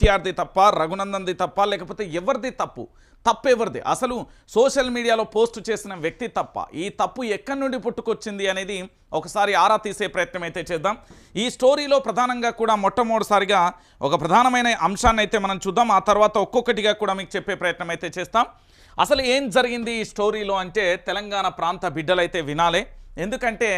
కేటీఆర్ది తప్ప రఘునందన్ది తప్ప లేకపోతే ఎవరిది తప్పు? తప్పు ఎవరిది అసలు సోషల్ మీడియాలో పోస్ట్ చేసిన వ్యక్తి తప్ప. ఈ తప్పు ఎక్కడి నుండి పుట్టుకొచ్చింది అనేది ఒకసారి ఆరా తీసే ప్రయత్నం అయితే చేద్దాం. ఈ స్టోరీలో ప్రధానంగా కూడా మొట్టమొదటిసారిగా ఒక ప్రధానమైన అంశాన్ని అయితే మనం చూద్దాం. ఆ తర్వాత ఒక్కొక్కటిగా కూడా మీకు చెప్పే ప్రయత్నం అయితే చేస్తాం. అసలు ఏం జరిగింది ఈ స్టోరీలో అంటే తెలంగాణ ప్రాంత బిడ్డలైతే వినాలే. ఎందుకంటే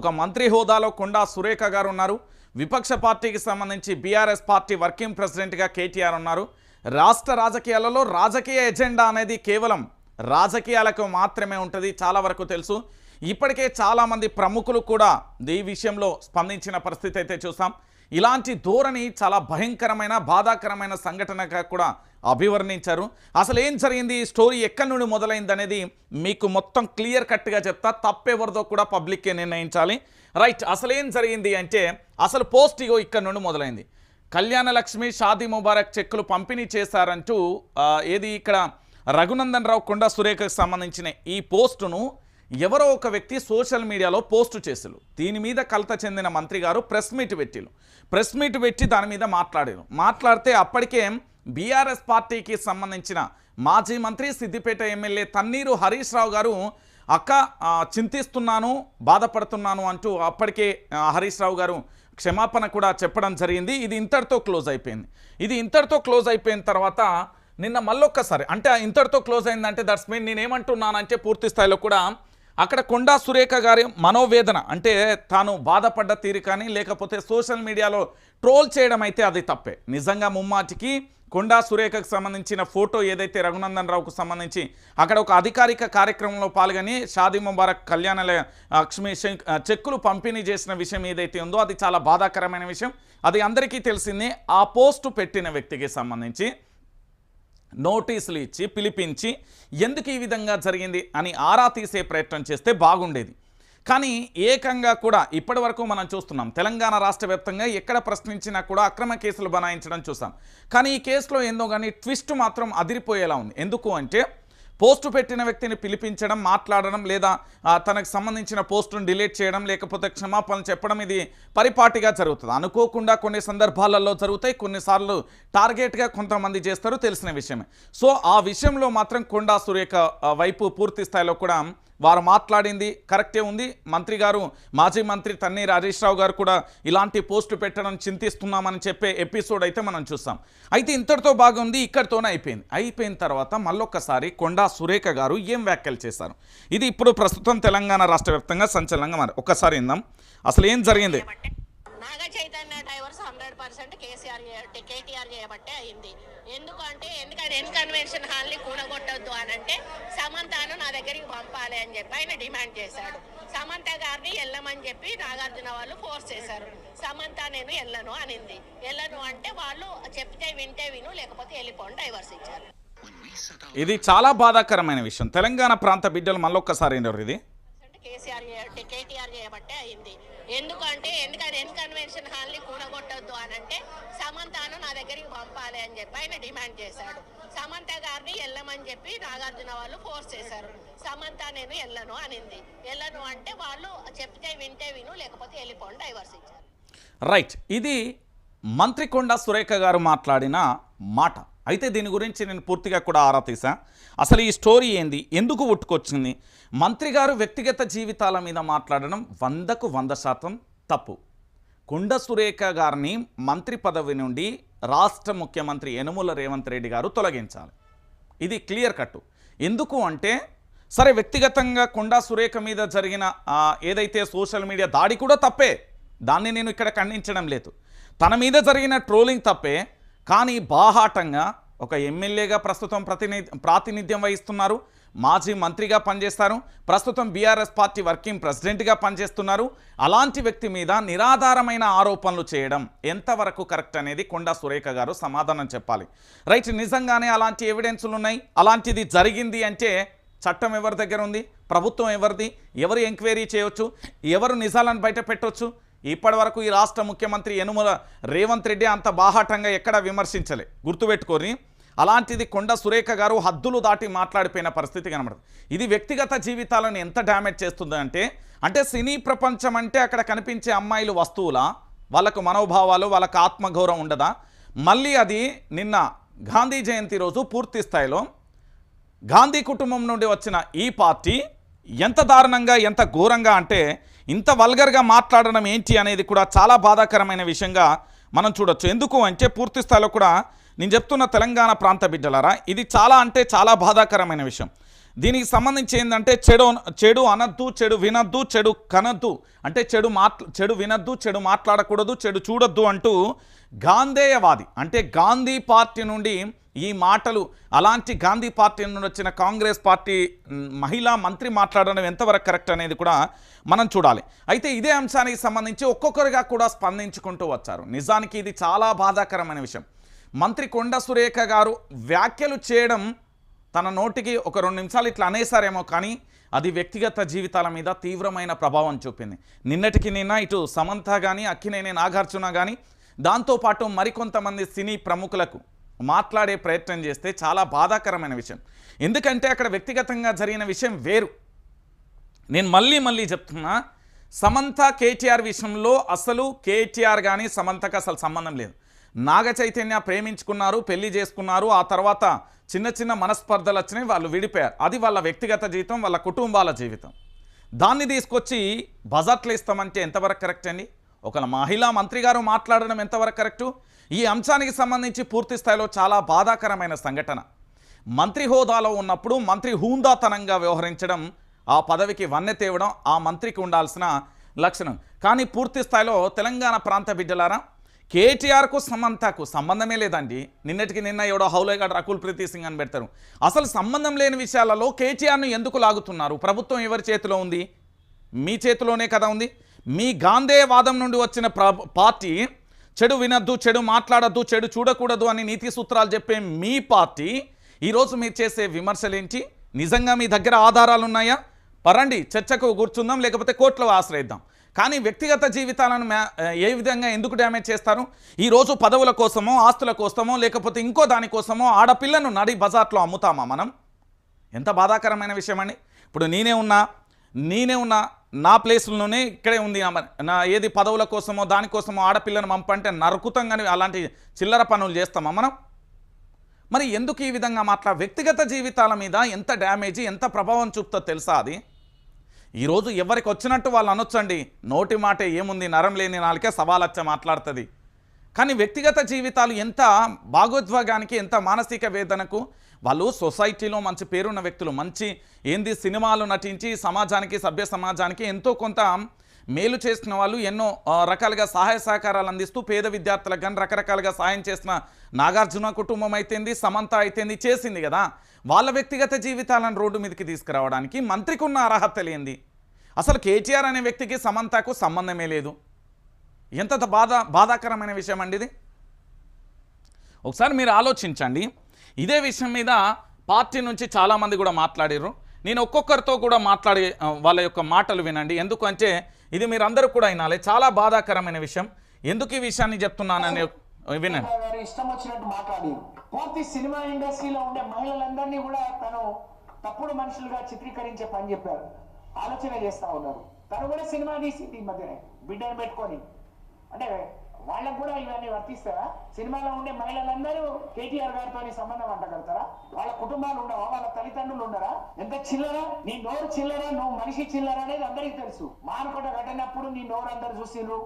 ఒక మంత్రి హోదాలో కొండా సురేఖ గారు ఉన్నారు. విపక్ష పార్టీకి సంబంధించి బీఆర్ఎస్ పార్టీ వర్కింగ్ ప్రెసిడెంట్గా కేటీఆర్ ఉన్నారు. రాష్ట్ర రాజకీయాలలో రాజకీయ ఎజెండా అనేది కేవలం రాజకీయాలకు మాత్రమే ఉంటుంది చాలా వరకు తెలుసు. ఇప్పటికే చాలామంది ప్రముఖులు కూడా ఈ విషయంలో స్పందించిన పరిస్థితి అయితే చూసాం. ఇలాంటి ధోరణి చాలా భయంకరమైన బాధాకరమైన సంఘటనగా కూడా అభివర్ణించారు. అసలు ఏం జరిగింది? ఈ స్టోరీ ఎక్కడి నుండి మొదలైంది అనేది మీకు మొత్తం క్లియర్ కట్గా చెప్తా. తప్పెవరిదో కూడా పబ్లిక్కే నిర్ణయించాలి. రైట్ అసలు ఏం జరిగింది అంటే అసలు పోస్ట్ ఇగో ఇక్కడ నుండి మొదలైంది. కళ్యాణ లక్ష్మి షాదీ ముబారక్ చెక్కులు పంపిణీ చేశారంటూ ఏది ఇక్కడ రఘునందన్ రావు కొండ సురేఖకు సంబంధించిన ఈ పోస్టును ఎవరో ఒక వ్యక్తి సోషల్ మీడియాలో పోస్టు చేసారు దీని మీద కలత చెందిన మంత్రి గారు ప్రెస్ మీట్ పెట్టిరు ప్రెస్ మీట్ పెట్టి దాని మీద మాట్లాడారు మాట్లాడితే అప్పటికే బీఆర్ఎస్ పార్టీకి సంబంధించిన మాజీ మంత్రి సిద్దిపేట ఎమ్మెల్యే తన్నీరు హరీష్ రావు గారు అక్క చింతిస్తున్నాను బాధపడుతున్నాను అంటూ అప్పటికే హరీష్ రావు గారు క్షమాపణ కూడా చెప్పడం జరిగింది. ఇది ఇంతటితో క్లోజ్ అయిపోయింది. ఇది ఇంతటితో క్లోజ్ అయిపోయిన తర్వాత నిన్న మళ్ళొక్కసారి అంటే ఇంతటితో క్లోజ్ అయిందంటే దట్స్ మీన్ నేనేమంటున్నానంటే పూర్తి స్థాయిలో కూడా అక్కడ కొండా సురేఖ గారి మనోవేదన అంటే తాను బాధపడ్డ తీరు కానీ లేకపోతే సోషల్ మీడియాలో ట్రోల్ చేయడం అయితే అది తప్పే. నిజంగా ముమ్మాటికి కొండా సురేఖకు సంబంధించిన ఫోటో ఏదైతే రఘునందన్ రావుకు సంబంధించి అక్కడ ఒక అధికారిక కార్యక్రమంలో పాల్గొని షాదీ ముబారక్ కళ్యాణాలయ లక్ష్మి శంక్- చెక్కులు పంపిణీ చేసిన విషయం ఏదైతే ఉందో అది చాలా బాధాకరమైన విషయం. అది అందరికీ తెలిసిందే ఆ పోస్టు పెట్టిన వ్యక్తికి సంబంధించి నోటీసులు ఇచ్చి పిలిపించి ఎందుకు ఈ విధంగా జరిగింది అని ఆరా తీసే ప్రయత్నం చేస్తే బాగుండేది. కానీ ఏకంగా కూడా ఇప్పటి వరకు మనం చూస్తున్నాం తెలంగాణ రాష్ట్ర వ్యాప్తంగా ఎక్కడ ప్రశ్నించినా కూడా అక్రమ కేసులు బనాయించడం చూసాం. కానీ ఈ కేసులో ఏందో కానీ ట్విస్ట్ మాత్రం అదిరిపోయేలా ఉంది. ఎందుకు అంటే పోస్టు పెట్టిన వ్యక్తిని పిలిపించడం మాట్లాడడం లేదా తనకు సంబంధించిన పోస్టును డిలీట్ చేయడం లేకపోతే క్షమాపణలు చెప్పడం ఇది పరిపాటిగా జరుగుతుంది. అనుకోకుండా కొన్ని సందర్భాలలో జరుగుతాయి. కొన్నిసార్లు టార్గెట్గా కొంతమంది చేస్తారు తెలిసిన విషయమే. సో ఆ విషయంలో మాత్రం కొండా సురేఖ వైపు పూర్తి స్థాయిలో కూడా వారు మాట్లాడింది కరెక్టే ఉంది. మంత్రి గారు మాజీ మంత్రి తన్నీర్ హరీష్ రావు గారు కూడా ఇలాంటి పోస్టు పెట్టడం చింతిస్తున్నామని చెప్పే ఎపిసోడ్ అయితే మనం చూస్తాం అయితే ఇంతటితో బాగుంది ఇక్కడితోనే అయిపోయింది. అయిపోయిన తర్వాత మళ్ళొక్కసారి కొండా సురేఖ గారు ఏం వ్యాఖ్యలు చేశారు? ఇది ఇప్పుడు ప్రస్తుతం తెలంగాణ రాష్ట్ర వ్యాప్తంగా సంచలనంగా మరి ఒక్కసారి ఇందాం అసలు ఏం జరిగింది? Naga Chaitanya divorce hundred percent KCR KTR చేయబట్టే అయింది. ఎందుకంటే ఎందుకంటే ఎన్ కన్వెన్షన్ హాల్ని కూడగొట్టొద్దు అని అంటే సమంతను నా దగ్గరికి పంపాలి అని చెప్పి ఆయన డిమాండ్ చేశాడు. సమంత గారిని వెళ్ళమని చెప్పి నాగార్జున వాళ్ళు ఫోర్స్ చేశారు. సమంత నేను వెళ్ళను అనింది. వెళ్ళను అంటే వాళ్ళు చెప్తే వింటే విను లేకపోతే వెళ్ళిపోండి డైవర్స్ ఇచ్చారు. ఇది చాలా బాధాకరమైన విషయం. తెలంగాణ ప్రాంత బిడ్డలు మళ్ళొక్కసారి ఇది? కేసీఆర్ చేయబట్టే కేటీఆర్ చేయబట్టే అయింది. ఎందుకంటే ఎందుకంటే ఎన్ కన్వెన్షన్ హాల్ని కూడగొట్టొద్దు అని అంటే సమంతను నా దగ్గరికి పంపాలి అని చెప్పి ఆయన డిమాండ్ చేశాడు. సమంత గారిని వెళ్ళమని చెప్పి నాగార్జున వాళ్ళు ఫోర్స్ చేశారు. సమంత నేను వెళ్ళను అనింది. వెళ్ళను అంటే వాళ్ళు చెప్తే వింటే విను లేకపోతే వెళ్ళిపోండి డైవర్స్ ఇచ్చారు. రైట్. ఇది మంత్రి కొండ సురేఖ గారు మాట్లాడిన మాట. అయితే దీని గురించి నేను పూర్తిగా కూడా ఆరా తీసా అసలు ఈ స్టోరీ ఏంది? ఎందుకు ఉట్టుకొచ్చింది? మంత్రి గారు వ్యక్తిగత జీవితాల మీద మాట్లాడడం వందకు వంద శాతం తప్పు. కొండ సురేఖ గారిని మంత్రి పదవి నుండి రాష్ట్ర ముఖ్యమంత్రి యనుమల రేవంత్ రెడ్డి గారు తొలగించాలి. ఇది క్లియర్ కట్టు. ఎందుకు అంటే సరే వ్యక్తిగతంగా కొండా సురేఖ మీద జరిగిన ఏదైతే సోషల్ మీడియా దాడి కూడా తప్పే. దాన్ని నేను ఇక్కడ ఖండించడం లేదు. తన మీద జరిగిన ట్రోలింగ్ తప్పే. కానీ బాహాటంగా ఒక ఎమ్మెల్యేగా ప్రస్తుతం ప్రతిని ప్రాతినిధ్యం వహిస్తున్నారు. మాజీ మంత్రిగా పనిచేస్తారు. ప్రస్తుతం బీఆర్ఎస్ పార్టీ వర్కింగ్ ప్రెసిడెంట్గా పనిచేస్తున్నారు. అలాంటి వ్యక్తి మీద నిరాధారమైన ఆరోపణలు చేయడం ఎంతవరకు కరెక్ట్ అనేది కొండా సురేఖ గారు సమాధానం చెప్పాలి. రైట్ నిజంగానే అలాంటి ఎవిడెన్సులు ఉన్నాయి. అలాంటిది జరిగింది అంటే చట్టం ఎవరి దగ్గర ఉంది? ప్రభుత్వం ఎవరిది? ఎవరు ఎంక్వైరీ చేయొచ్చు? ఎవరు నిజాలను బయట పెట్టొచ్చు? ఇప్పటి వరకు ఈ రాష్ట్ర ముఖ్యమంత్రి యనుమల రేవంత్ రెడ్డి అంత బాహాటంగా ఎక్కడా విమర్శించలే. గుర్తుపెట్టుకొని అలాంటిది కొండ సురేఖ గారు హద్దులు దాటి మాట్లాడిపోయిన పరిస్థితి కనబడుతుంది ఇది వ్యక్తిగత జీవితాలను ఎంత డ్యామేజ్ చేస్తుంది అంటే అంటే సినీ ప్రపంచం అంటే అక్కడ కనిపించే అమ్మాయిలు వస్తువులా? వాళ్ళకు మనోభావాలు వాళ్ళకు ఆత్మగౌరవం ఉండదా? మళ్ళీ అది నిన్న గాంధీ జయంతి రోజు పూర్తి స్థాయిలో గాంధీ కుటుంబం నుండి వచ్చిన ఈ పార్టీ ఎంత దారుణంగా ఎంత ఘోరంగా అంటే ఇంత వల్గర్గా మాట్లాడడం ఏంటి అనేది కూడా చాలా బాధాకరమైన విషయంగా మనం చూడొచ్చు. ఎందుకు అంటే పూర్తి స్థాయిలో కూడా నేను చెప్తున్న తెలంగాణ ప్రాంత బిడ్డలారా ఇది చాలా అంటే చాలా బాధాకరమైన విషయం. దీనికి సంబంధించి ఏంటంటే చెడు చెడు అనద్దు చెడు వినద్దు చెడు కనద్దు అంటే చెడు మాట్ల చెడు వినద్దు చెడు మాట్లాడకూడదు చెడు చూడొద్దు అంటూ గాంధేయవాది అంటే గాంధీ పార్టీ నుండి ఈ మాటలు అలాంటి గాంధీ పార్టీ నుండి వచ్చిన కాంగ్రెస్ పార్టీ మహిళా మంత్రి మాట్లాడడం ఎంతవరకు కరెక్ట్ అనేది కూడా మనం చూడాలి. అయితే ఇదే అంశానికి సంబంధించి ఒక్కొక్కరుగా కూడా స్పందించుకుంటూ వచ్చారు. నిజానికి ఇది చాలా బాధాకరమైన విషయం. మంత్రి కొండ సురేఖ గారు వ్యాఖ్యలు చేయడం తన నోటికి ఒక రెండు నిమిషాలు ఇట్లా అనేసారేమో కానీ అది వ్యక్తిగత జీవితాల మీద తీవ్రమైన ప్రభావం చూపింది. నిన్నటికి నిన్న ఇటు సమంత కానీ అక్కినేని నాగార్జున కానీ దాంతోపాటు మరికొంతమంది సినీ ప్రముఖులకు మాట్లాడే ప్రయత్నం చేస్తే చాలా బాధాకరమైన విషయం. ఎందుకంటే అక్కడ వ్యక్తిగతంగా జరిగిన విషయం వేరు. నేను మళ్ళీ మళ్ళీ చెప్తున్నా సమంత కేటీఆర్ విషయంలో అసలు కేటీఆర్ కానీ సమంతకు అసలు సంబంధం లేదు. నాగ చైతన్య ప్రేమించుకున్నారు పెళ్ళి చేసుకున్నారు ఆ తర్వాత చిన్న చిన్న మనస్పర్ధలు వచ్చినాయి వాళ్ళు విడిపోయారు. అది వాళ్ళ వ్యక్తిగత జీవితం వాళ్ళ కుటుంబాల జీవితం. దాన్ని తీసుకొచ్చి బజార్లు ఇస్తామంటే ఎంతవరకు కరెక్ట్ అండి? ఒక మహిళా మంత్రి గారు మాట్లాడడం ఎంతవరకు కరెక్టు? ఈ అంశానికి సంబంధించి పూర్తి స్థాయిలో చాలా బాధాకరమైన సంఘటన. మంత్రి హోదాలో ఉన్నప్పుడు మంత్రి హూందాతనంగా వ్యవహరించడం ఆ పదవికి వన్నె తేవడం ఆ మంత్రికి ఉండాల్సిన లక్షణం. కానీ పూర్తి స్థాయిలో తెలంగాణ ప్రాంత బిడ్డలారా కేటీఆర్కు సమంతకు సంబంధమే లేదండి. నిన్నటికి నిన్న ఎవడో హౌలేగాడు రకుల్ ప్రీతి సింగ్ అని పెడతారు అసలు సంబంధం లేని విషయాలలో కేటీఆర్ను ఎందుకు లాగుతున్నారు? ప్రభుత్వం ఎవరి చేతిలో ఉంది? మీ చేతిలోనే కదా ఉంది? మీ గాంధేయవాదం నుండి వచ్చిన ప్ర పార్టీ చెడు వినద్దు చెడు మాట్లాడద్దు చెడు చూడకూడదు అని నీతి సూత్రాలు చెప్పే మీ పార్టీ ఈరోజు మీరు చేసే విమర్శలేంటి? నిజంగా మీ దగ్గర ఆధారాలు ఉన్నాయా పరండి చర్చకు కూర్చుందాం లేకపోతే కోర్టులో ఆశ్రయిద్దాం. కానీ వ్యక్తిగత జీవితాలను ఏ విధంగా ఎందుకు డ్యామేజ్ చేస్తారు? ఈరోజు పదవుల కోసమో ఆస్తుల కోసమో లేకపోతే ఇంకో దానికోసమో ఆడపిల్లను నడి బజార్లో అమ్ముతామా మనం? ఎంత బాధాకరమైన విషయం అండి ఇప్పుడు నేనే ఉన్నా నేనే ఉన్నా నా ప్లేస్లోనే ఇక్కడే ఉంది నా ఏది పదవుల కోసమో దానికోసమో ఆడపిల్లను పంపంటే నరుకుతం కానీ అలాంటి చిల్లర పనులు చేస్తామా మనం? మరి ఎందుకు ఈ విధంగా మాట్లా వ్యక్తిగత జీవితాల మీద ఎంత డ్యామేజ్ ఎంత ప్రభావం చూపుతో తెలుసా అది? ఈరోజు ఎవరికి వచ్చినట్టు వాళ్ళు అనొచ్చండి. నోటి మాట ఏముంది నరం లేని నాలుకే సవాలచ్చ మాట్లాడుతుంది. కానీ వ్యక్తిగత జీవితాలు ఎంత భాగోద్వేగానికి ఎంత మానసిక వేదనకు వాళ్ళు సొసైటీలో మంచి పేరున్న వ్యక్తులు మంచి ఏంది సినిమాలు నటించి సమాజానికి సభ్య సమాజానికి ఎంతో కొంత మేలు చేసిన వాళ్ళు ఎన్నో రకాలుగా సహాయ సహకారాలు అందిస్తూ పేద విద్యార్థులకు కానీ రకరకాలుగా సాయం చేసిన నాగార్జున కుటుంబం అయితేంది సమంత అయితేంది చేసింది కదా. వాళ్ళ వ్యక్తిగత జీవితాలను రోడ్డు మీదకి తీసుకురావడానికి మంత్రికి ఉన్న అర్హత లేనిది. అసలు కేటీఆర్ అనే వ్యక్తికి సమంతకు సంబంధమే లేదు. ఎంత బాధ బాధాకరమైన విషయం అండి ఇది? ఒకసారి మీరు ఆలోచించండి. ఇదే విషయం మీద పార్టీ నుంచి చాలామంది కూడా మాట్లాడారు నేను ఒక్కొక్కరితో కూడా మాట్లాడే వాళ్ళ యొక్క మాటలు వినండి. ఎందుకు అంటే ఇది మీరందరూ కూడా వినాలి. చాలా బాధాకరమైన విషయం. ఎందుకు ఈ విషయాన్ని చెప్తున్నానని వినండి. ఇష్టం వచ్చినట్టు మాట్లాడి పూర్తి సినిమా ఇండస్ట్రీలో ఉండే మహిళలందరినీ కూడా తను తప్పుడు మనుషులుగా చిత్రీకరించే పని చెప్పారు. ఆలోచన చేస్తా ఉన్నారు. తను కూడా సినిమా తీసింది ఈ మధ్యనే. బిడ్డను పెట్టుకొని. అంటే వాళ్ళకు కూడా ఇవన్నీ వర్తిస్తారా సినిమాలో ఉండే మహిళలందరూ కేటీఆర్ గారితో సంబంధం అంటగలుగుతారా? వాళ్ళ కుటుంబాలు ఉండవా? వాళ్ళ తల్లిదండ్రులు ఉండరా? ఎంత చిల్లరా? నీ నోరు చిల్లరా నువ్వు మనిషి చిల్లరా అనేది అందరికీ తెలుసు. మానకొండ ఘటనప్పుడు నీ నోరు అందరు చూసిండ్రు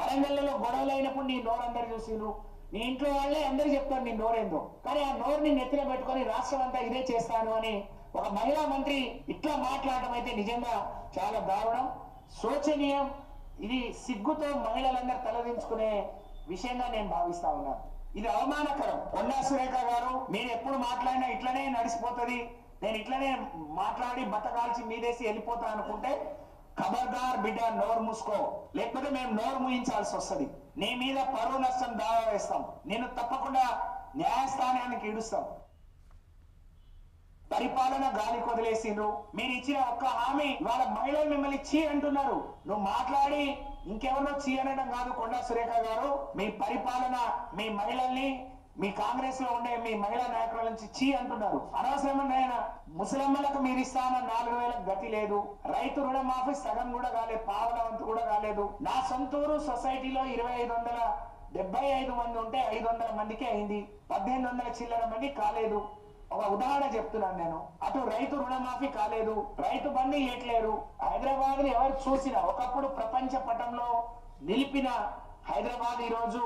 వరంగల్లలో గొడవలు అయినప్పుడు నీ నోరు అందరు చూసిండ్రు నీ ఇంట్లో వాళ్ళే అందరు చెప్తారు నీ నోరేందో. కానీ ఆ నోరుని నెత్తిన పెట్టుకొని రాష్ట్రం అంతా ఇదే చేస్తాను అని ఒక మహిళా మంత్రి ఇట్లా మాట్లాడటం అయితే నిజంగా చాలా దారుణం. శోచనీయం. ఇది సిగ్గుతో మహిళలందరూ తలదించుకునే విషయంగా నేను భావిస్తా ఉన్నాను ఇది అవమానకరం. కొండా సురేఖ గారు మీరు ఎప్పుడు మాట్లాడినా ఇట్లనే నడిచిపోతుంది నేను ఇట్లనే మాట్లాడి బతకాల్చి మీదేసి వెళ్ళిపోతా అనుకుంటే ఖబర్దార్ బిడ్డ నోరు మూసుకో. లేకపోతే మేము నోరు ముయించాల్సి వస్తుంది. నీ మీద పరువు నష్టం దావా వేస్తాం. నేను తప్పకుండా న్యాయస్థానానికి ఇడుస్తాం. పరిపాలన గాలి కొదిలేసిండ్రు. మీరు ఇచ్చిన ఒక్క హామీ వాళ్ళ మహిళలు మిమ్మల్ని చీ అంటున్నారు. నువ్వు మాట్లాడి ఇంకెవరినో చీ అనడం కాదు కొండా సురేఖ గారు. మీ పరిపాలన మీ మహిళల్ని మీ కాంగ్రెస్లో ఉండే మీ మహిళా నాయకుల నుంచి చీ అంటున్నారు. అనవసరమైన ముసలమ్మలకు మీరు ఇస్తాన నాలుగు వేలకు గతి లేదు. రైతు రుణమాఫీ సగం కూడా కాలేదు పావల వంతు కూడా కాలేదు. నా సొంతూరు సొసైటీలో ఇరవై ఐదు వందల డెబ్బై ఐదు మంది ఉంటే ఐదు వందల మందికి అయింది. పద్దెనిమిది వందల చిల్లర మంది కాలేదు. ఒక ఉదాహరణ చెప్తున్నాను నేను. అటు రైతు రుణమాఫీ కాలేదు రైతు బంధు ఇవ్వట్లేరు హైదరాబాద్ని ఎవరు చూసినా ఒకప్పుడు ప్రపంచ పటంలో నిలిపిన హైదరాబాద్ ఈ రోజు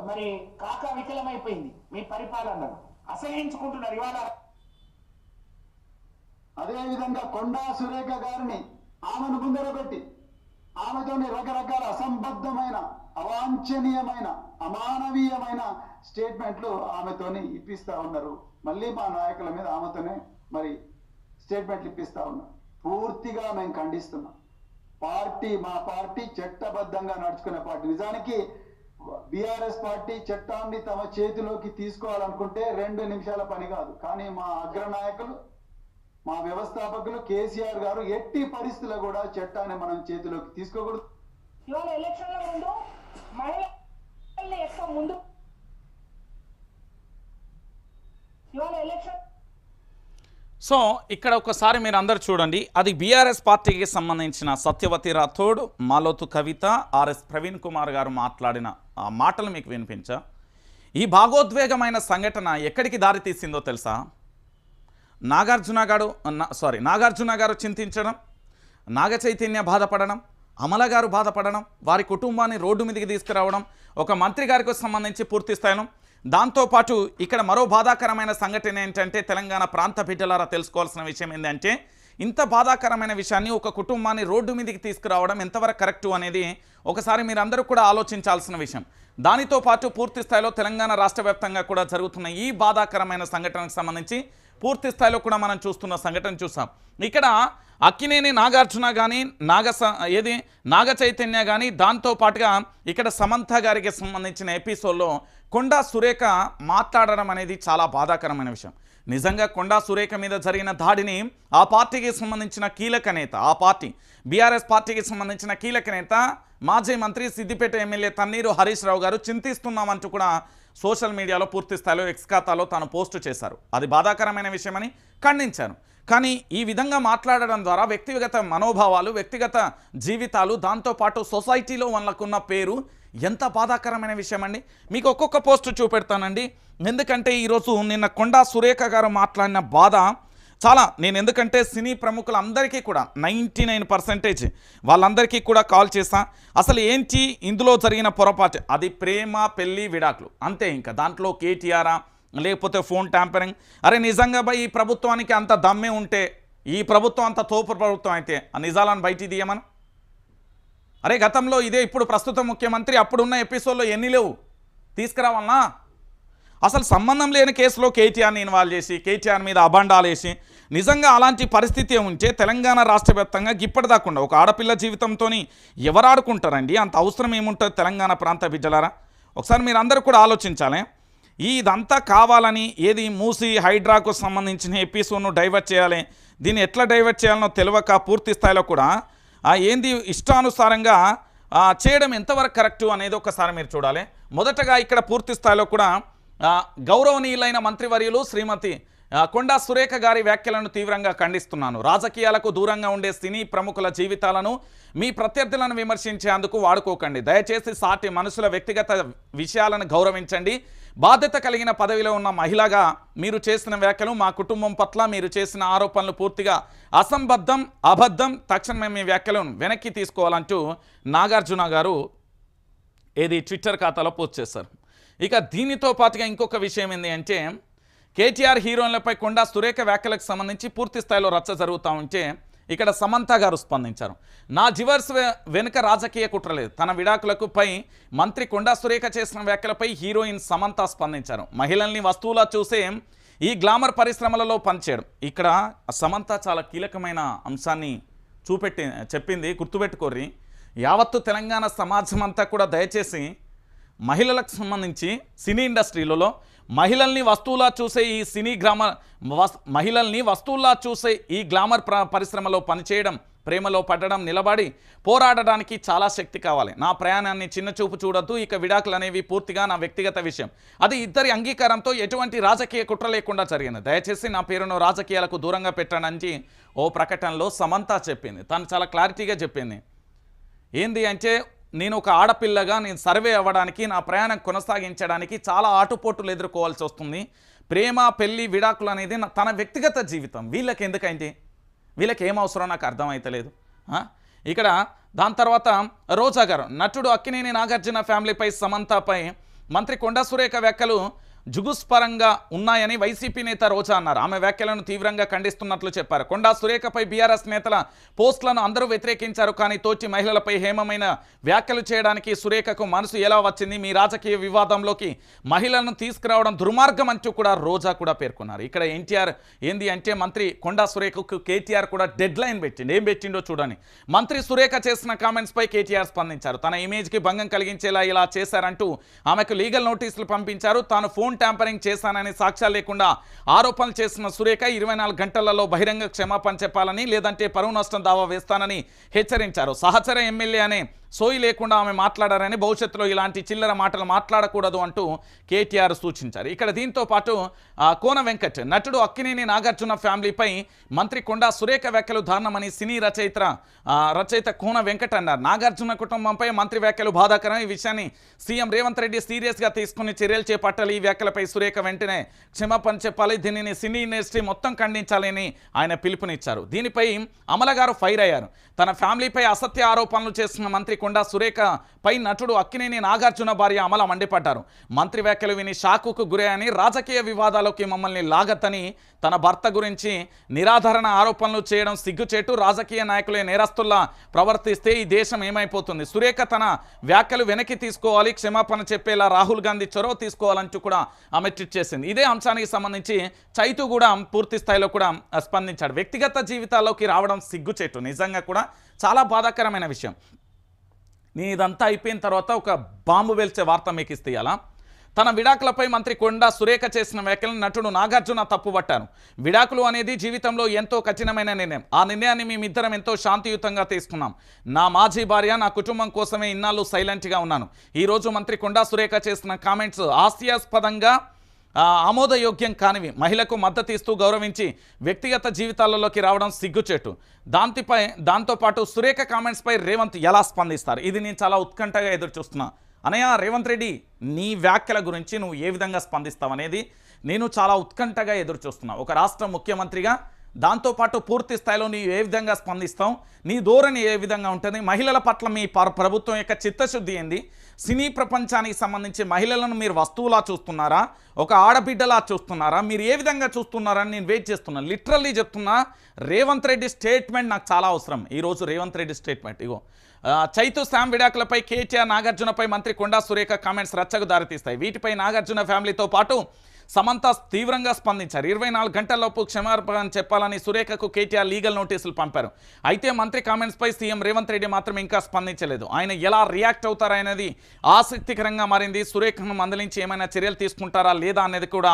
మరి కాకా వికలమైపోయింది మీ పరిపాలనను. అసహించుకుంటున్నారు ఇవాళ. అదేవిధంగా కొండా సురేఖ గారిని ఆమెను ముందర పెట్టి ఆమెతోని రకరకాల అసంబద్ధమైన అవాంఛనీయమైన అమానవీయమైన స్టేట్మెంట్లు ఆమెతోని ఇప్పిస్తా ఉన్నారు. మళ్ళీ మా నాయకుల మీద ఆమెతోనే మరి స్టేట్మెంట్లు ఇప్పిస్తా ఉన్నారు. పూర్తిగా మేము ఖండిస్తున్నాం. పార్టీ మా పార్టీ చట్టబద్ధంగా నడుచుకునే పార్టీ. నిజానికి బీఆర్ఎస్ పార్టీ చట్టాన్ని తమ చేతిలోకి తీసుకోవాలనుకుంటే రెండు నిమిషాల పని కాదు. కానీ మా అగ్రనాయకులు మా వ్యవస్థాపకులు కేసీఆర్ గారు ఎట్టి పరిస్థితుల్లో కూడా చట్టాన్ని మనం చేతిలోకి తీసుకోకూడదు. ఇవాళ ఎలక్షన్ల ముందు మహిళల్ని ఎక్కువ ముందు? ఇవాళ ఎలక్షన్ సో ఇక్కడ ఒకసారి మీరు అందరు చూడండి. అది బీఆర్ఎస్ పార్టీకి సంబంధించిన సత్యవతి రాథోడ్ మాలోతు కవిత ఆర్ఎస్ ప్రవీణ్ కుమార్ గారు మాట్లాడిన ఆ మాటలు మీకు వినిపించా? ఈ భాగోద్వేగమైన సంఘటన ఎక్కడికి దారి తీసిందో తెలుసా? నాగార్జున గారు సారీ నాగార్జున గారు చింతించడం నాగ చైతన్య బాధపడడం అమల గారు బాధపడడం వారి కుటుంబాన్ని రోడ్డు మీదకి తీసుకురావడం ఒక మంత్రి గారికి సంబంధించి పూర్తి స్థాయిలో. దాంతోపాటు ఇక్కడ మరో బాధాకరమైన సంఘటన ఏంటంటే తెలంగాణ ప్రాంత బిడ్డలారా తెలుసుకోవాల్సిన విషయం ఏంటంటే ఇంత బాధాకరమైన విషయాన్ని ఒక కుటుంబాన్ని రోడ్డు మీదకి తీసుకురావడం ఎంతవరకు కరెక్టు అనేది ఒకసారి మీరందరూ కూడా ఆలోచించాల్సిన విషయం. దానితో పాటు పూర్తి స్థాయిలో తెలంగాణ రాష్ట్ర వ్యాప్తంగా కూడా జరుగుతున్న ఈ బాధాకరమైన సంఘటనకు సంబంధించి పూర్తి స్థాయిలో కూడా మనం చూస్తున్న సంఘటన చూసాం. ఇక్కడ అక్కినేని నాగార్జున కానీ నాగ ఏది నాగ చైతన్య కానీ దాంతో పాటుగా ఇక్కడ సమంత గారికి సంబంధించిన ఎపిసోడ్లో కొండా సురేఖ మాట్లాడడం అనేది చాలా బాధాకరమైన విషయం. నిజంగా కొండా సురేఖ మీద జరిగిన దాడిని ఆ పార్టీకి సంబంధించిన కీలక నేత ఆ పార్టీ బీఆర్ఎస్ పార్టీకి సంబంధించిన కీలక నేత మాజీ మంత్రి సిద్దిపేట ఎమ్మెల్యే తన్నీరు హరీష్ రావు గారు చింతిస్తున్నామంటూ కూడా సోషల్ మీడియాలో పూర్తి స్థాయిలో ఎక్స్ ఖాతాలో తాను పోస్టు చేశారు. అది బాధాకరమైన విషయమని ఖండించాను. కానీ ఈ విధంగా మాట్లాడడం ద్వారా వ్యక్తిగత మనోభావాలు వ్యక్తిగత జీవితాలు దాంతోపాటు సొసైటీలో వాళ్ళకున్న పేరు ఎంత బాధాకరమైన విషయం అండి మీకు ఒక్కొక్క పోస్ట్ చూపెడతానండి. ఎందుకంటే ఈరోజు నిన్న కొండా సురేఖ గారు మాట్లాడిన బాధ చాలా నేను ఎందుకంటే సినీ ప్రముఖులందరికీ కూడా నైంటీ నైన్ పర్సెంటేజ్ వాళ్ళందరికీ కూడా కాల్ చేసా అసలు ఏంటి ఇందులో జరిగిన పొరపాటు? అది ప్రేమ పెళ్ళి విడాకులు. అంతే ఇంకా. దాంట్లో కేటీఆరా లేకపోతే ఫోన్ ట్యాంపరింగ్. అరే నిజంగా బై ఈ ప్రభుత్వానికి అంత దమ్మే ఉంటే ఈ ప్రభుత్వం అంత తోపు ప్రభుత్వం అయితే ఆ నిజాలను బయటికి తీయమని? అరే గతంలో ఇదే ఇప్పుడు ప్రస్తుత ముఖ్యమంత్రి అప్పుడున్న ఎపిసోడ్లో ఎన్ని లేవు? తీసుకురావాలనా? అసలు సంబంధం లేని కేసులో కేటీఆర్ని ఇన్వాల్వ్ చేసి కేటీఆర్ మీద అబండాలు వేసి నిజంగా అలాంటి పరిస్థితి ఉంటే తెలంగాణ రాష్ట్ర వ్యాప్తంగా ఇప్పటిదాకుండా ఒక ఆడపిల్ల జీవితంతో ఎవరాడుకుంటారండి అంత అవసరం ఏముంటుంది తెలంగాణ ప్రాంత బిడ్డలారా? ఒకసారి మీరు అందరూ కూడా ఆలోచించాలి. ఇదంతా కావాలని ఏది మూసి హైడ్రాకు సంబంధించిన ఎపిసోడ్ను డైవర్ట్ చేయాలి? దీన్ని ఎట్లా డైవర్ట్ చేయాలనో తెలియక పూర్తి స్థాయిలో కూడా ఏంది ఇష్టానుసారంగా చేయడం ఎంతవరకు కరెక్టు అనేది ఒకసారి మీరు చూడాలి. మొదటగా ఇక్కడ పూర్తి స్థాయిలో కూడా గౌరవనీయులైన మంత్రివర్యులు శ్రీమతి కొండా సురేఖ గారి వ్యాఖ్యలను తీవ్రంగా ఖండిస్తున్నాను. రాజకీయాలకు దూరంగా ఉండే సినీ ప్రముఖుల జీవితాలను మీ ప్రత్యర్థులను విమర్శించేందుకు వాడుకోకండి. దయచేసి సాటి మనుషుల వ్యక్తిగత విషయాలను గౌరవించండి. బాధ్యత కలిగిన పదవిలో ఉన్న మహిళగా మీరు చేసిన వ్యాఖ్యలు మా కుటుంబం పట్ల మీరు చేసిన ఆరోపణలు పూర్తిగా అసంబద్ధం అబద్ధం తక్షణమే మీ వ్యాఖ్యలను వెనక్కి తీసుకోవాలంటూ నాగార్జున గారు ఏది ట్విట్టర్ ఖాతాలో పోస్ట్ చేశారు. ఇక దీనితో పాటుగా ఇంకొక విషయం ఏంటి అంటే కేటీఆర్ హీరోయిన్లపై కొండా సురేఖ వ్యాఖ్యలకు సంబంధించి పూర్తి స్థాయిలో రచ్చ జరుగుతూ ఉంటే ఇక్కడ సమంత గారు స్పందించారు. నా జివర్స్ వెనుక రాజకీయ కుట్రలేదు తన విడాకులకు పై మంత్రి కొండా సురేఖ చేసిన వ్యాఖ్యలపై హీరోయిన్ సమంత స్పందించారు. మహిళల్ని వస్తువులా చూసే ఈ గ్లామర్ పరిశ్రమలలో పనిచేయడం. ఇక్కడ సమంత చాలా కీలకమైన అంశాన్ని చూపెట్టి చెప్పింది. గుర్తుపెట్టుకోర్రి. యావత్తు తెలంగాణ సమాజం అంతా కూడా దయచేసి మహిళలకు సంబంధించి సినీ ఇండస్ట్రీలలో మహిళల్ని వస్తువులా చూసే ఈ సినీ గ్రామర్ మహిళల్ని వస్తువులా చూసే ఈ గ్లామర్ పరిశ్రమలో పనిచేయడం ప్రేమలో పడడం నిలబడి పోరాడడానికి చాలా శక్తి కావాలి. నా ప్రయాణాన్ని చిన్న చూపు ఇక విడాకులు అనేవి పూర్తిగా నా వ్యక్తిగత విషయం. అది ఇద్దరి అంగీకారంతో ఎటువంటి రాజకీయ కుట్ర లేకుండా జరిగింది. దయచేసి నా పేరును రాజకీయాలకు దూరంగా పెట్టడానికి ఓ ప్రకటనలో సమంత చెప్పింది. తను చాలా క్లారిటీగా చెప్పింది. ఏంది అంటే నేను ఒక ఆడపిల్లగా నేను సర్వే అవ్వడానికి నా ప్రయాణం కొనసాగించడానికి చాలా ఆటుపోటులు ఎదుర్కోవాల్సి వస్తుంది. ప్రేమ పెళ్ళి విడాకులు అనేది నా- తన వ్యక్తిగత జీవితం. వీళ్ళకి ఎందుకైంది? వీళ్ళకి ఏం అవసరం? నాకు అర్థమైతలేదు. ఇక్కడ దాని తర్వాత రోజా గారు నటుడు అక్కినేని నాగార్జున ఫ్యామిలీపై సమంతపై మంత్రి కొండా సురేఖ వ్యాఖ్యలు జుగుస్పరంగా ఉన్నాయని వైసీపీ నేత రోజా అన్నారు. ఆమె వ్యాఖ్యలను తీవ్రంగా ఖండిస్తున్నట్లు చెప్పారు. కొండా సురేఖపై బీఆర్ఎస్ నేతల పోస్టులను అందరూ వ్యతిరేకించారు కానీ తోటి మహిళలపై హేమమైన వ్యాఖ్యలు చేయడానికి సురేఖకు మనసు ఎలా వచ్చింది? మీ రాజకీయ వివాదంలోకి మహిళలను తీసుకురావడం దుర్మార్గం అంటూ కూడా రోజా కూడా పేర్కొన్నారు. ఇక్కడ ఎన్టీఆర్ ఏంది అంటే మంత్రి కొండా సురేఖకు కేటీఆర్ కూడా డెడ్ లైన్ పెట్టింది ఏం పెట్టిండో చూడండి. మంత్రి సురేఖ చేసిన కామెంట్స్ పై కేటీఆర్ స్పందించారు. తన ఇమేజ్కి భంగం కలిగించేలా ఇలా చేశారంటూ ఆమెకు లీగల్ నోటీసులు పంపించారు. తాను ఫోన్ ట్యాంపరింగ్ చేశానని సాక్ష్యాలు లేకుండా ఆరోపణలు చేసిన సురేఖ ఇరవై నాలుగు గంటలలో బహిరంగ క్షమాపణ చెప్పాలని లేదంటే పరువు నష్టం దావా వేస్తానని హెచ్చరించారు. సహచర ఎమ్మెల్యే అనే సోయి లేకుండా ఆమె మాట్లాడారని భవిష్యత్తులో ఇలాంటి చిల్లర మాటలు మాట్లాడకూడదు అంటూ కేటీఆర్ సూచించారు. ఇక్కడ దీంతో పాటు కోన వెంకట్ నటుడు అక్కినేని నాగార్జున ఫ్యామిలీపై మంత్రి కొండా సురేఖ వ్యాఖ్యలు దారుణమని సినీ రచయిత రచయిత కోన వెంకట్ అన్నారు. నాగార్జున కుటుంబంపై మంత్రి వ్యాఖ్యలు బాధాకరం. ఈ విషయాన్ని సీఎం రేవంత్ రెడ్డి సీరియస్గా తీసుకుని చర్యలు చేపట్టాలి. ఈ వ్యాఖ్యలపై సురేఖ వెంటనే క్షమాపణ చెప్పాలి. దీనిని సినీ ఇండస్ట్రీ మొత్తం ఖండించాలని ఆయన పిలుపునిచ్చారు. దీనిపై అమల గారు ఫైర్ అయ్యారు. తన ఫ్యామిలీపై అసత్య ఆరోపణలు చేస్తున్న మంత్రి లేకుండా సురేఖ పై నటుడు అక్కినేని నాగార్జున భార్య అమల మండిపడ్డారు. మంత్రి వ్యాఖ్యలు విని షాకుకు గురయ్యని రాజకీయ వివాదాలకి మమ్మల్ని లాగతని తన భర్త గురించి నిరాధారణ ఆరోపణలు చేయడం సిగ్గుచేటు రాజకీయ నాయకులే నేరస్తుల్లా ప్రవర్తిస్తే ఈ దేశం ఏమైపోతుంది? సురేఖ తన వ్యాఖ్యలు వెనక్కి తీసుకోవాలి క్షమాపణ చెప్పేలా రాహుల్ గాంధీ చొరవ తీసుకోవాలంటూ కూడా ఆమె ట్విట్ చేసింది. ఇదే అంశానికి సంబంధించి చైతు కూడా పూర్తి స్థాయిలో కూడా స్పందించాడు. వ్యక్తిగత జీవితాల్లోకి రావడం సిగ్గుచేటు. నిజంగా కూడా చాలా బాధాకరమైన విషయం. నేను ఇదంతా అయిపోయిన తర్వాత ఒక బాంబు వెల్చే వార్త మీకు ఇస్తే ఇలా తన విడాకులపై మంత్రి కొండా సురేఖ చేసిన వ్యాఖ్యలను నటుడు నాగార్జున తప్పుపట్టారు విడాకులు అనేది జీవితంలో ఎంతో కఠినమైన నిర్ణయం. ఆ నిర్ణయాన్ని మేమిద్దరం ఎంతో శాంతియుతంగా తీసుకున్నాం. నా మాజీ భార్య నా కుటుంబం కోసమే ఇన్నాళ్ళు సైలెంట్గా ఉన్నాను. ఈరోజు మంత్రి కొండా సురేఖ చేసిన కామెంట్స్ హాస్యాస్పదంగా ఆమోదయోగ్యం కానివి. మహిళకు మద్దతు ఇస్తూ గౌరవించి వ్యక్తిగత జీవితాలలోకి రావడం సిగ్గుచేటు. దాంతిపై దాంతోపాటు సురేఖ కామెంట్స్పై రేవంత్ ఎలా స్పందిస్తారు? ఇది నేను చాలా ఉత్కంఠగా ఎదురు చూస్తున్నా అనయ్య రేవంత్ రెడ్డి నీ వ్యాఖ్యల గురించి నువ్వు ఏ విధంగా స్పందిస్తావు అనేది నేను చాలా ఉత్కంఠగా ఎదురు చూస్తున్నా ఒక రాష్ట్ర ముఖ్యమంత్రిగా దాంతోపాటు పూర్తి స్థాయిలో నీ ఏ విధంగా స్పందిస్తావు నీ ధోరణి ఏ విధంగా ఉంటుంది మహిళల పట్ల మీ ప్రభుత్వం యొక్క చిత్తశుద్ధి ఏంది సినీ ప్రపంచానికి సంబంధించి మహిళలను మీరు వస్తువులా చూస్తున్నారా ఒక ఆడబిడ్డలా చూస్తున్నారా మీరు ఏ విధంగా చూస్తున్నారని నేను వెయిట్ చేస్తున్నాను లిటరల్లీ చెప్తున్నా రేవంత్ రెడ్డి స్టేట్మెంట్ నాకు చాలా అవసరం. ఈరోజు రేవంత్ రెడ్డి స్టేట్మెంట్ ఇగో. చైతు శామ్ విడాకులపై కేటీఆర్ నాగార్జునపై మంత్రి కొండా సురేఖ కామెంట్స్ రచ్చకు దారితీస్తాయి. వీటిపై నాగార్జున ఫ్యామిలీతో పాటు సమంత తీవ్రంగా స్పందించారు. ఇరవై నాలుగు గంటలలోపు క్షమాపణ చెప్పాలని సురేఖకు కేటీఆర్ లీగల్ నోటీసులు పంపారు. అయితే మంత్రి కామెంట్స్పై సీఎం రేవంత్ రెడ్డి మాత్రం ఇంకా స్పందించలేదు. ఆయన ఎలా రియాక్ట్ అవుతారనేది ఆసక్తికరంగా మారింది. సురేఖను మందలించి ఏమైనా చర్యలు తీసుకుంటారా లేదా అనేది కూడా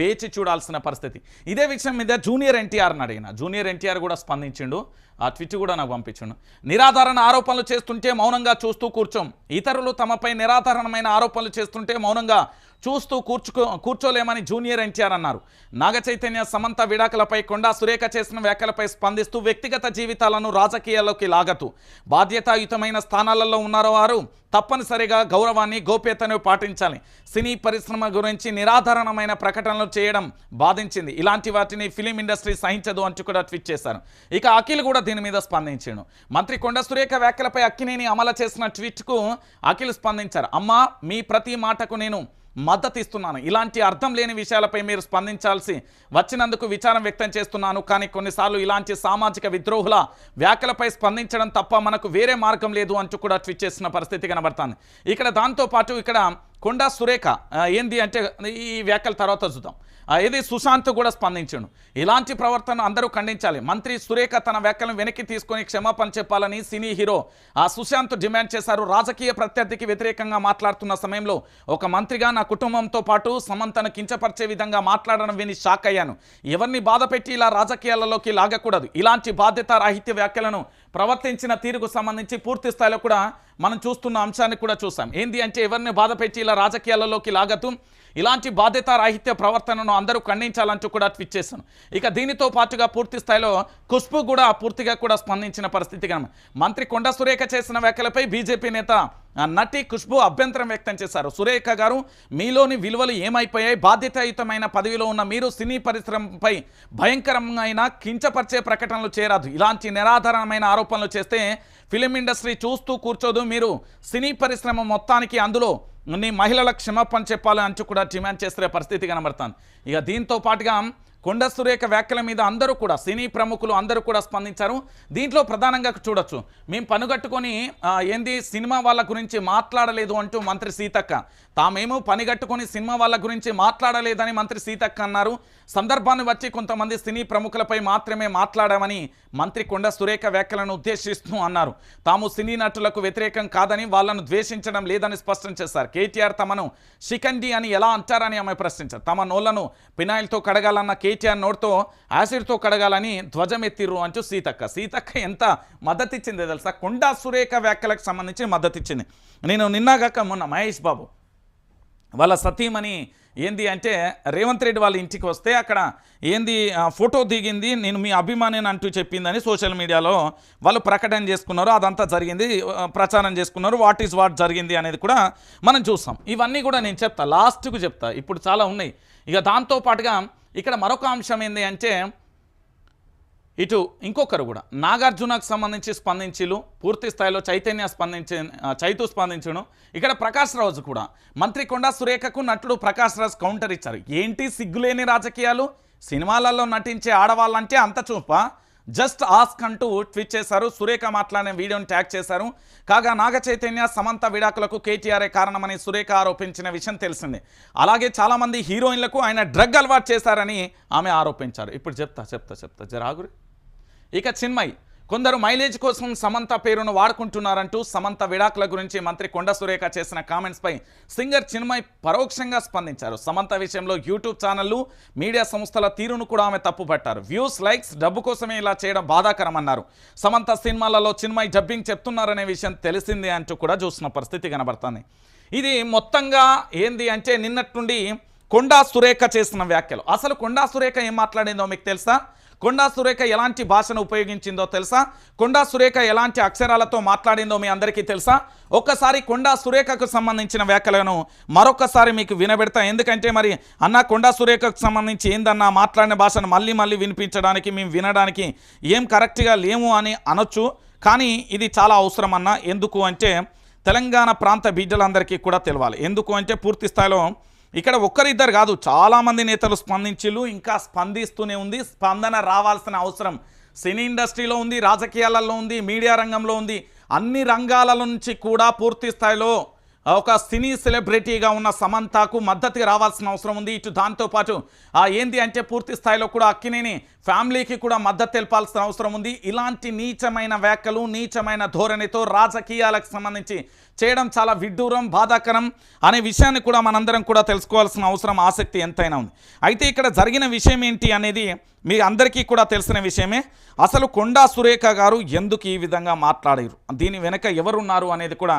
వేచి చూడాల్సిన పరిస్థితి. ఇదే విషయం మీద జూనియర్ ఎన్టీఆర్ని అడిగిన. జూనియర్ ఎన్టీఆర్ కూడా స్పందించిండు. ఆ ట్విట్ కూడా నాకు పంపించిండు. నిరాధారణ ఆరోపణలు చేస్తుంటే మౌనంగా చూస్తూ కూర్చోం. ఇతరులు తమపై నిరాధారణమైన ఆరోపణలు చేస్తుంటే మౌనంగా చూస్తూ కూర్చుకో కూర్చోలేమని జూనియర్ ఎన్టీఆర్ అన్నారు. నాగ చైతన్య సమంత విడాకులపై కొండా సురేఖ చేసిన వ్యాఖ్యలపై స్పందిస్తూ వ్యక్తిగత జీవితాలను రాజకీయాల్లోకి లాగతూ బాధ్యతాయుతమైన స్థానాలలో ఉన్నారో వారు తప్పనిసరిగా గౌరవాన్ని గోప్యతను పాటించాలి. సినీ పరిశ్రమ గురించి నిరాధారణమైన ప్రకటనలు చేయడం బాధించింది. ఇలాంటి వాటిని ఫిలిం ఇండస్ట్రీ సహించదు అంటూ కూడా ట్వీట్ చేశారు. ఇక అఖిల్ కూడా దీని మీద స్పందించాడు. మంత్రి కొండ సురేఖ వ్యాఖ్యలపై అక్కినేని అమలు చేసిన ట్వీట్కు అఖిల్ స్పందించారు. అమ్మా మీ ప్రతి మాటకు నేను మద్దతు ఇస్తున్నాను ఇలాంటి అర్థం లేని విషయాలపై మీరు స్పందించాల్సి వచ్చినందుకు విచారం వ్యక్తం చేస్తున్నాను. కానీ కొన్నిసార్లు ఇలాంటి సామాజిక విద్రోహుల వ్యాఖ్యలపై స్పందించడం తప్ప మనకు వేరే మార్గం లేదు అంటూ కూడా ట్వీట్ చేసిన పరిస్థితి కనబడుతుంది. ఇక్కడ దాంతోపాటు ఇక్కడ కొండా సురేఖ ఏంది అంటే ఈ వ్యాఖ్యల తర్వాత చూద్దాం. ఇది సుశాంత్ కూడా స్పందించాడు. ఇలాంటి ప్రవర్తన అందరూ ఖండించాలి. మంత్రి సురేఖ తన వ్యాఖ్యలను వెనక్కి తీసుకొని క్షమాపణ చెప్పాలని సినీ హీరో ఆ సుశాంత్ డిమాండ్ చేశారు. రాజకీయ ప్రత్యర్థికి వ్యతిరేకంగా మాట్లాడుతున్న సమయంలో ఒక మంత్రిగా నా కుటుంబంతో పాటు సమంతను కించపరిచే విధంగా మాట్లాడడం విని షాక్ అయ్యాను. ఎవరిని బాధ పెట్టి ఇలా రాజకీయాలలోకి లాగకూడదు. ఇలాంటి బాధ్యత రాహిత్య వ్యాఖ్యలను ప్రవర్తించిన తీరుకు సంబంధించి పూర్తి స్థాయిలో కూడా మనం చూస్తున్న అంశాన్ని కూడా చూసాం ఏంది అంటే ఎవరిని బాధ పెట్టి ఇలా రాజకీయాలలోకి లాగతూ ఇలాంటి బాధ్యత రాహిత్య ప్రవర్తనను అందరూ ఖండించాలంటూ కూడా ట్వీట్ చేశాను. ఇక దీనితో పాటుగా పూర్తి స్థాయిలో ఖుష్బు కూడా పూర్తిగా కూడా స్పందించిన పరిస్థితి కనుక మంత్రి కొండ సురేఖ చేసిన వ్యాఖ్యలపై బీజేపీ నేత నటి ఖుష్బు అభ్యంతరం వ్యక్తం చేశారు. సురేఖ గారు మీలోని విలువలు ఏమైపోయాయి? బాధ్యతాయుతమైన పదవిలో ఉన్న మీరు సినీ పరిశ్రమపై భయంకరమైన కించపరిచే ప్రకటనలు చేరాదు ఇలాంటి నిరాధారణమైన ఆరోపణలు చేస్తే ఫిలిం ఇండస్ట్రీ చూస్తూ కూర్చోదు. మీరు సినీ పరిశ్రమ మొత్తానికి అందులో నీ మహిళల క్షమాపణ చెప్పాలి అంచు కూడా డిమాండ్ చేసే పరిస్థితి కనబడుతుంది. ఇక దీంతో పాటుగా కొండ సురేఖ వ్యాఖ్యల మీద అందరూ కూడా సినీ ప్రముఖులు అందరూ కూడా స్పందించారు. దీంట్లో ప్రధానంగా చూడొచ్చు. మేము పనుగట్టుకొని ఏంది సినిమా వాళ్ళ గురించి మాట్లాడలేదు అంటూ మంత్రి సీతక్క. తామేమో పనిగట్టుకొని సినిమా వాళ్ళ గురించి మాట్లాడలేదని మంత్రి సీతక్క అన్నారు. సందర్భాన్ని వచ్చి కొంతమంది సినీ ప్రముఖులపై మాత్రమే మాట్లాడామని మంత్రి కొండ సురేఖ వ్యాఖ్యలను ఉద్దేశిస్తూ అన్నారు. తాము సినీ నటులకు వ్యతిరేకం కాదని వాళ్ళను ద్వేషించడం లేదని స్పష్టం చేశారు. కేటీఆర్ తమను షికండి అని ఎలా అంటారని ఆమె ప్రశ్నించారు. తమ నోళ్ళను పినాయిల్తో కడగాలన్న కేటీఆర్ నోట్తో యాసిడ్తో కడగాలని ధ్వజమెత్తిర్రు అంటూ సీతక్క. సీతక్క ఎంత మద్దతు తెలుసా? కొండా సురేఖ వ్యాఖ్యలకు సంబంధించి మద్దతిచ్చింది. నేను నిన్నగాక మొన్న మహేష్ బాబు వాళ్ళ సతీమణి ఏంది అంటే రేవంత్ రెడ్డి వాళ్ళ ఇంటికి వస్తే అక్కడ ఏంది ఫోటో దిగింది నేను మీ అభిమానిని అంటూ చెప్పిందని సోషల్ మీడియాలో వాళ్ళు ప్రకటన చేసుకున్నారు అదంతా జరిగింది ప్రచారం చేసుకున్నారు వాట్ ఈజ్ వాట్ జరిగింది అనేది కూడా మనం చూస్తాం. ఇవన్నీ కూడా నేను చెప్తా లాస్ట్కు చెప్తా ఇప్పుడు చాలా ఉన్నాయి. ఇక దాంతో పాటుగా ఇక్కడ మరొక అంశం ఏంది అంటే ఇటు ఇంకొకరు కూడా నాగార్జునకు సంబంధించి స్పందించిలు పూర్తి స్థాయిలో చైతన్య స్పందించి చైతు స్పందించను. ఇక్కడ ప్రకాష్ రాజు కూడా మంత్రి కొండా సురేఖకు నటుడు ప్రకాష్ రాజ్ కౌంటర్ ఇచ్చారు. ఏంటి సిగ్గులేని రాజకీయాలు? సినిమాలలో నటించే ఆడవాళ్ళంటే అంత చూప. జస్ట్ ఆస్క్ అంటూ ట్వీట్ చేశారు. సురేఖ మాట్లాడిన వీడియోని ట్యాగ్ చేశారు. కాగా నాగ చైతన్య సమంత విడాకులకు కేటీఆర్ఏ కారణమని సురేఖ ఆరోపించిన విషయం తెలిసిందే. అలాగే చాలామంది హీరోయిన్లకు ఆయన డ్రగ్ అలవాటు చేశారని ఆమె ఆరోపించారు. ఇప్పుడు చెప్తా చెప్తా చెప్తా. జరాగురి. ఇక చిన్మయి కొందరు మైలేజ్ కోసం సమంత పేరును వాడుకుంటున్నారంటూ సమంత విడాకుల గురించి మంత్రి కొండ సురేఖ చేసిన కామెంట్స్పై సింగర్ చిన్మయ్ పరోక్షంగా స్పందించారు. సమంత విషయంలో యూట్యూబ్ ఛానళ్ళు మీడియా సంస్థల తీరును కూడా ఆమె తప్పుపట్టారు. వ్యూస్ లైక్స్ డబ్బు కోసమే ఇలా చేయడం బాధాకరమన్నారు. సమంత సినిమాలలో చిన్మయ్ డబ్బింగ్ చెప్తున్నారనే విషయం తెలిసిందే అంటూ కూడా చూసిన పరిస్థితి కనబడుతుంది. ఇది మొత్తంగా ఏంది అంటే నిన్నటి నుండి కొండా సురేఖ చేసిన వ్యాఖ్యలు. అసలు కొండా సురేఖ ఏం మాట్లాడిందో మీకు తెలుసా? కొండా సురేఖ ఎలాంటి భాషను ఉపయోగించిందో తెలుసా? కొండా సురేఖ ఎలాంటి అక్షరాలతో మాట్లాడిందో మీ అందరికీ తెలుసా? ఒక్కసారి కొండా సురేఖకు సంబంధించిన వ్యాఖ్యలను మరొకసారి మీకు వినబెడతా. ఎందుకంటే మరి అన్న కొండా సురేఖకు సంబంధించి ఏందన్నా మాట్లాడిన భాషను మళ్ళీ మళ్ళీ వినిపించడానికి మేము వినడానికి ఏం కరెక్ట్గా లేము అని అనొచ్చు. కానీ ఇది చాలా అవసరం అన్న. ఎందుకు అంటే తెలంగాణ ప్రాంత బిడ్డలందరికీ కూడా తెలవాలి. ఎందుకు అంటే పూర్తి స్థాయిలో ఇక్కడ ఒక్కరిద్దరు కాదు చాలామంది నేతలు స్పందించిళ్ళు ఇంకా స్పందిస్తూనే ఉంది. స్పందన రావాల్సిన అవసరం సినీ ఇండస్ట్రీలో ఉంది రాజకీయాలలో ఉంది మీడియా రంగంలో ఉంది. అన్ని రంగాల నుంచి కూడా పూర్తి స్థాయిలో ఒక సినీ సెలబ్రిటీగా ఉన్న సమంతకు మద్దతుగా రావాల్సిన అవసరం ఉంది. ఇటు దాంతోపాటు ఏంది అంటే పూర్తి స్థాయిలో కూడా అక్కినేని ఫ్యామిలీకి కూడా మద్దతు తెలపాల్సిన అవసరం ఉంది. ఇలాంటి నీచమైన వ్యాఖ్యలు నీచమైన ధోరణితో రాజకీయాలకు సంబంధించి చేయడం చాలా విడ్డూరం బాధాకరం అనే విషయాన్ని కూడా మనందరం కూడా తెలుసుకోవాల్సిన అవసరం ఆసక్తి ఎంతైనా ఉంది. అయితే ఇక్కడ జరిగిన విషయం ఏంటి అనేది మీ అందరికీ కూడా తెలిసిన విషయమే. అసలు కొండా సురేఖ గారు ఎందుకు ఈ విధంగా మాట్లాడారు? దీని వెనక ఎవరున్నారు అనేది కూడా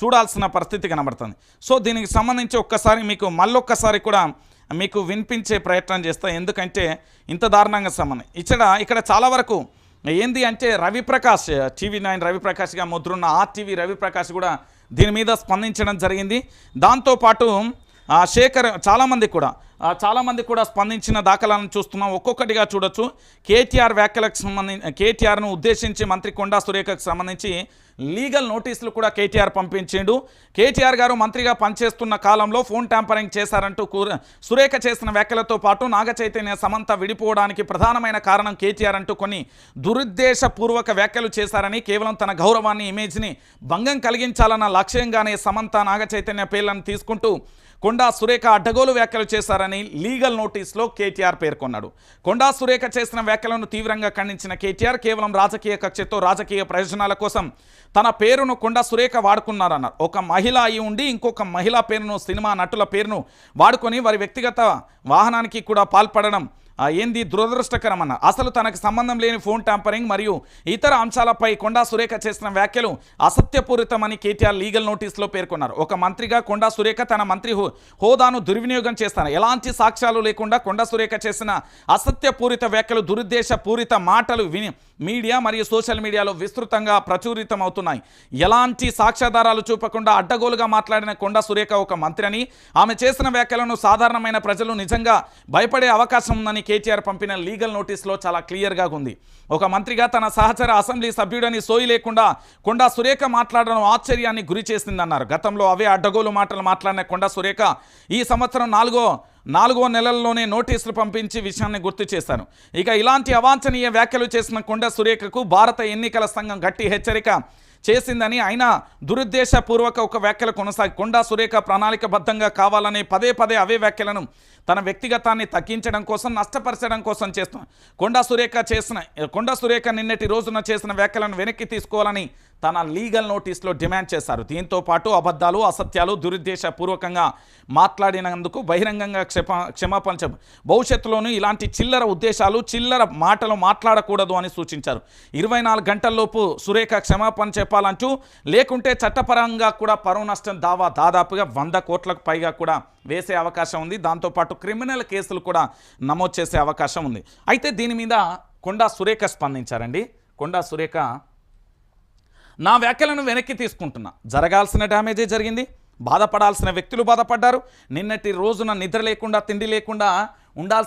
చూడాల్సిన పరిస్థితి కనబడుతుంది. సో దీనికి సంబంధించి ఒక్కసారి మీకు మళ్ళొక్కసారి కూడా మీకు వినిపించే ప్రయత్నం చేస్తా. ఎందుకంటే ఇంత దారుణంగా సంబంధం. ఇక్కడ ఇక్కడ చాలా వరకు ఏంది అంటే రవిప్రకాష్ టీవీ నైన్ రవిప్రకాష్గా ముద్రున్న ఆ టీవీ రవిప్రకాష్ కూడా దీని మీద స్పందించడం జరిగింది. దాంతోపాటు శేఖర్ చాలామంది కూడా చాలామంది కూడా స్పందించిన దాఖలాలను చూస్తున్నాం. ఒక్కొక్కటిగా చూడొచ్చు. కేటీఆర్ వ్యాఖ్యలకు సంబంధించి కేటీఆర్ను ఉద్దేశించి మంత్రి కొండా సురేఖకు సంబంధించి లీగల్ నోటీసులు కూడా కేటీఆర్ పంపించిండు. కేటీఆర్ గారు మంత్రిగా పనిచేస్తున్న కాలంలో ఫోన్ ట్యాంపరింగ్ చేశారంటూ కూర- సురేఖ చేసిన వ్యాఖ్యలతో పాటు నాగ చైతన్య సమంత విడిపోవడానికి ప్రధానమైన కారణం కేటీఆర్ అంటూ కొన్ని దురుద్దేశపూర్వక వ్యాఖ్యలు చేశారని కేవలం తన గౌరవాన్ని ఇమేజ్ని భంగం కలిగించాలన్న లక్ష్యంగానే సమంత నాగ చైతన్య పేర్లను తీసుకుంటూ కొండా సురేఖ అడ్డగోలు వ్యాఖ్యలు చేశారని లీగల్ నోటీస్లో కేటీఆర్ పేర్కొన్నాడు. కొండా సురేఖ చేసిన వ్యాఖ్యలను తీవ్రంగా ఖండించిన కేటీఆర్ కేవలం రాజకీయ కక్షతో రాజకీయ ప్రయోజనాల కోసం తన పేరును కొండా సురేఖ వాడుకున్నారన్నారు. ఒక మహిళ అయి ఉండి ఇంకొక మహిళా పేరును సినిమా నటుల పేరును వాడుకొని వారి వ్యక్తిగత వాహనానికి కూడా పాల్పడడం ఏంది దురదృష్టకరం అన్న అసలు తనకు సంబంధం లేని ఫోన్ ట్యాంపరింగ్ మరియు ఇతర అంశాలపై కొండా సురేఖ చేసిన వ్యాఖ్యలు అసత్యపూరితమని కేటీఆర్ లీగల్ నోటీసులో పేర్కొన్నారు. ఒక మంత్రిగా కొండా సురేఖ తన మంత్రి హో- హోదాను దుర్వినియోగం చేస్తాను. ఎలాంటి సాక్ష్యాలు లేకుండా కొండా సురేఖ చేసిన అసత్యపూరిత వ్యాఖ్యలు దురుద్దేశపూరిత మాటలు విని మీడియా మరియు సోషల్ మీడియాలో విస్తృతంగా ప్రచురితమవుతున్నాయి. ఎలాంటి సాక్ష్యాధారాలు చూపకుండా అడ్డగోలుగా మాట్లాడిన కొండా సురేఖ ఒక మంత్రి అని ఆమె చేసిన వ్యాఖ్యలను సాధారణమైన ప్రజలు నిజంగా భయపడే అవకాశం ఉందని కేటీఆర్ పంపిన లీగల్ నోటీస్లో చాలా క్లియర్గా ఉంది. ఒక మంత్రిగా తన సహచర అసెంబ్లీ సభ్యుడని సోయి లేకుండా కొండా సురేఖ మాట్లాడడం ఆశ్చర్యాన్ని గురి చేసిందన్నారు. గతంలో అవే అడ్డగోలు మాటలు మాట్లాడిన కొండా సురేఖ ఈ సంవత్సరం నాలుగో నాలుగో నెలల్లోనే నోటీసులు పంపించి విషయాన్ని గుర్తు చేశారు. ఇక ఇలాంటి అవాంఛనీయ వ్యాఖ్యలు చేసిన కొండ సురేఖకు భారత ఎన్నికల సంఘం గట్టి హెచ్చరిక. చేసిందని అయినా దురుద్దేశపూర్వక ఒక వ్యాఖ్యలు కొనసాగి కొండా సురేఖ ప్రణాళికబద్ధంగా కావాలని పదే పదే అవే వ్యాఖ్యలను తన వ్యక్తిగతాన్ని తగ్గించడం కోసం నష్టపరచడం కోసం చేస్తున్నారు కొండా సురేఖ చేసిన కొండా సురేఖ నిన్నటి రోజున చేసిన వ్యాఖ్యలను వెనక్కి తీసుకోవాలని తన లీగల్ నోటీస్లో డిమాండ్ చేశారు. దీంతో పాటు అబద్ధాలు అసత్యాలు దురుద్దేశపూర్వకంగా మాట్లాడినందుకు బహిరంగంగా క్షమ క్షమాపణ చెప్ప భవిష్యత్తులోనూ ఇలాంటి చిల్లర ఉద్దేశాలు చిల్లర మాటలు మాట్లాడకూడదు అని సూచించారు. ఇరవై నాలుగు గంటల్లోపు సురేఖ క్షమాపణ చెప్పాలంటూ లేకుంటే చట్టపరంగా కూడా పరువు నష్టం దావా దాదాపుగా వంద కోట్లకు పైగా కూడా వేసే అవకాశం ఉంది. దాంతోపాటు క్రిమినల్ కేసులు కూడా నమోదు చేసే అవకాశం ఉంది. అయితే దీని మీద కొండా సురేఖ స్పందించారండి. కొండా సురేఖ నా వ్యాఖ్యలను వెనక్కి తీసుకుంటున్నా. జరగాల్సిన డ్యామేజే జరిగింది. బాధపడాల్సిన వ్యక్తులు బాధపడ్డారు. నిన్నటి రోజున నిద్ర లేకుండా తిండి లేకుండా ఉండాల్సిన